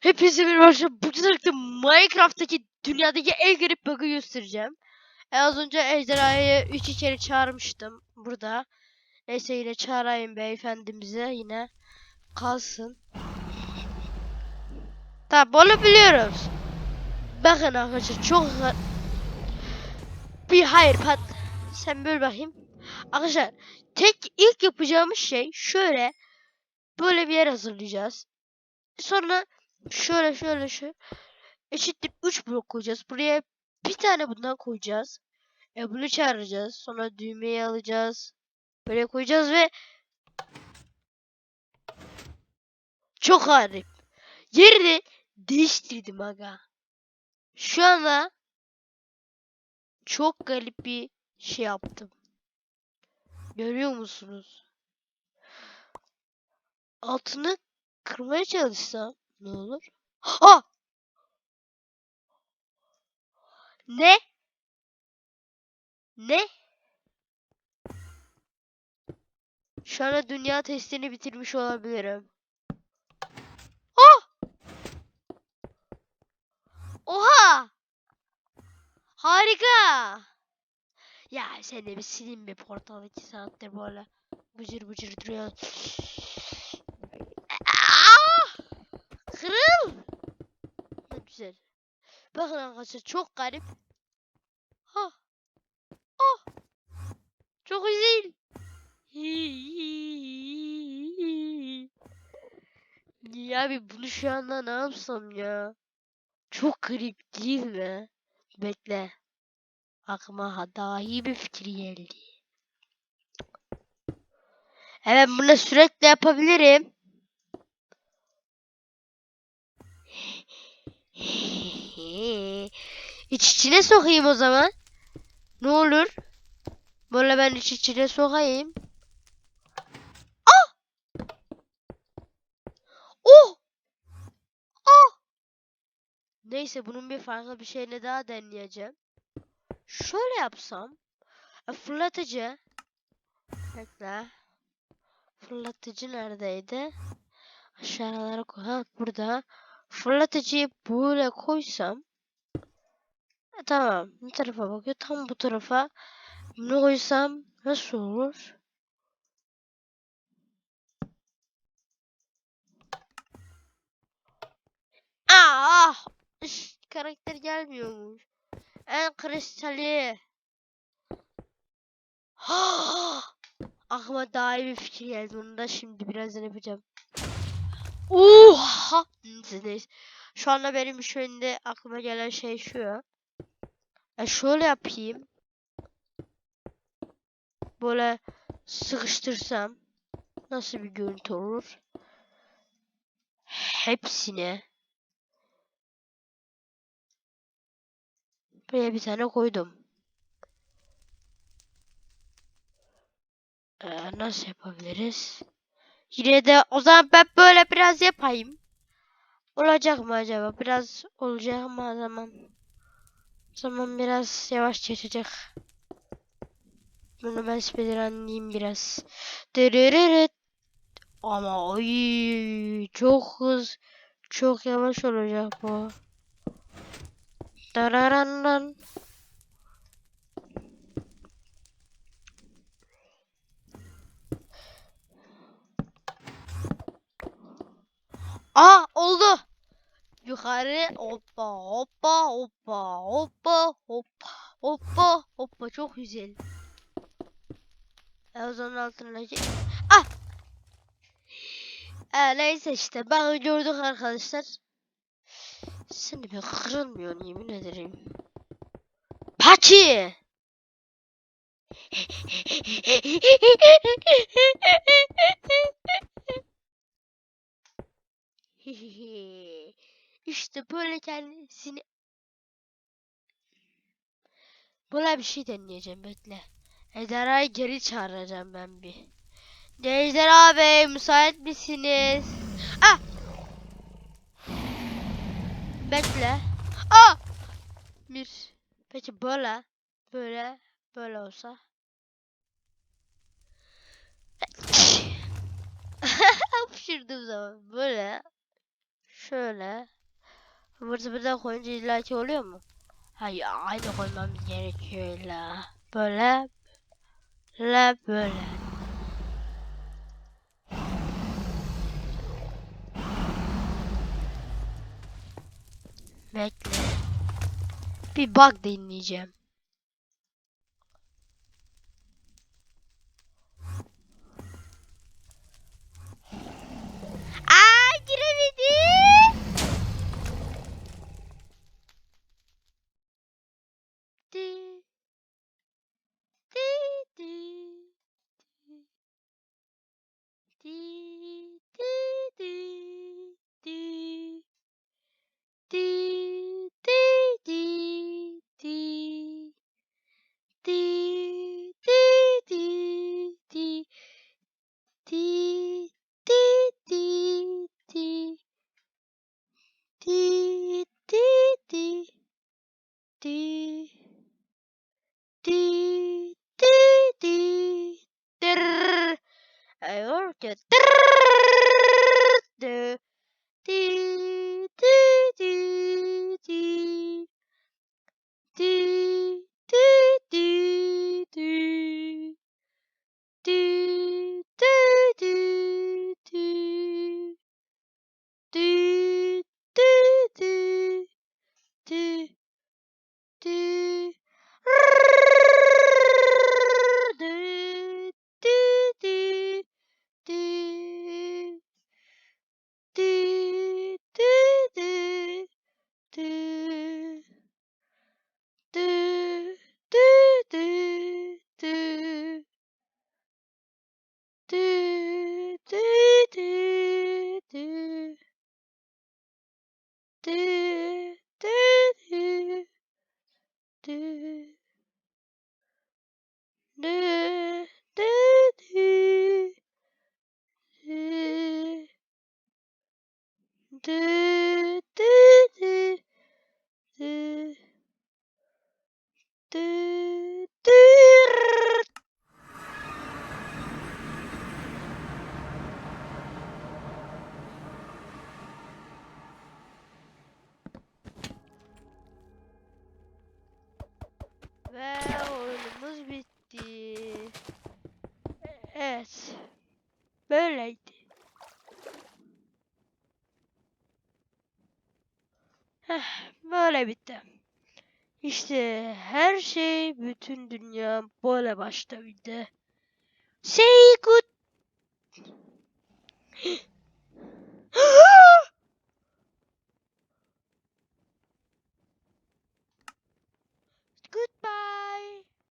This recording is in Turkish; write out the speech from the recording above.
Hepinize merhaba arkadaşlar. Bugün özellikle Minecraft'taki dünyadaki en garip bug'ı göstereceğim. E, az önce ejderhayı 3 kere çağırmıştım burada. Neyse yine çağırayım beyefendimize yine kalsın. Tabi bunu biliyoruz. Bakın arkadaşlar çok bir hayır pat sen böyle bakayım. Arkadaşlar tek ilk yapacağımız şey şöyle böyle bir yer hazırlayacağız. Sonra şöyle şöyle şu eşittir 3 blok koyacağız. Buraya bir tane bundan koyacağız. E bunu çağıracağız. Sonra düğmeyi alacağız. Böyle koyacağız ve çok garip. Yerini değiştirdim aga. Şu anda çok garip bir şey yaptım. Görüyor musunuz? Altını kırmaya çalışsam ne olur? Ha! Ne? Ne? Şu anda dünya testini bitirmiş olabilirim. Oh! Oha! Harika! Ya sen de bir sileyim bir portal iki saattir böyle bıcır bıcır duruyor. Aa! Kırıl! Ne güzel. Bakın arkadaşlar çok garip. Ha. Oh. Çok güzel. Ya abi bunu şu anda ne yapsam ya? Çok garip değil mi? Bekle. Aklıma ha- daha iyi bir fikir geldi. Evet bunu sürekli yapabilirim. İç içine sokayım o zaman. Ne olur? Böyle ben iç içine sokayım. Ah! Oh! Ah! Neyse bunun bir farklı bir şeyini daha deneyeceğim. Şöyle yapsam. E, fırlatıcı. Bekle. Fırlatıcı neredeydi? Aşağılara koy. Ha burada. Fırlatıcıyı böyle koysam. E, tamam. Ne tarafa bakıyor? Tam bu tarafa. Bunu koysam nasıl olur? Aa! ah! Karakter gelmiyormuş. En kristali. Aklıma daha iyi bir fikir geldi. Onu da şimdi birazdan yapacağım. Oha! Şu anda benim anda aklıma gelen şey şu. E şöyle yapayım. Böyle sıkıştırsam nasıl bir görüntü olur? Hepsine buraya bir tane koydum. Ee, nasıl yapabiliriz? Yine de o zaman ben böyle biraz yapayım. Olacak mı acaba? Biraz olacak o zaman? Zaman biraz yavaş geçecek. Bunu ben speedrunlayayım biraz. Dırırırıt. Ama oy çok hız çok yavaş olacak bu. Dararandan. Aa oldu. Yukarı hoppa hoppa hoppa hoppa hoppa hoppa hoppa çok güzel. E, o zaman altındaki ah e, neyse işte ben gördük arkadaşlar. Seni bir kırılmıyor yemin ederim. Paki! işte böyle kendisini Böyle bir şey deneyeceğim bekle. Ejderhayı geri çağıracağım ben bir. Ejderha Bey müsait misiniz? Ah! Bekle. Ah! Bir. Peki böyle. Böyle. Böyle olsa. Hapşırdığım zaman böyle. Şöyle. Vır zıbırdan koyunca illaki oluyor mu? Hayır aynı koymamız gerekiyor illa. Böyle. La böyle. Bekle. Bir bug deneyeceğim. İşte her şey bütün dünya böyle başladı. Say good. Goodbye.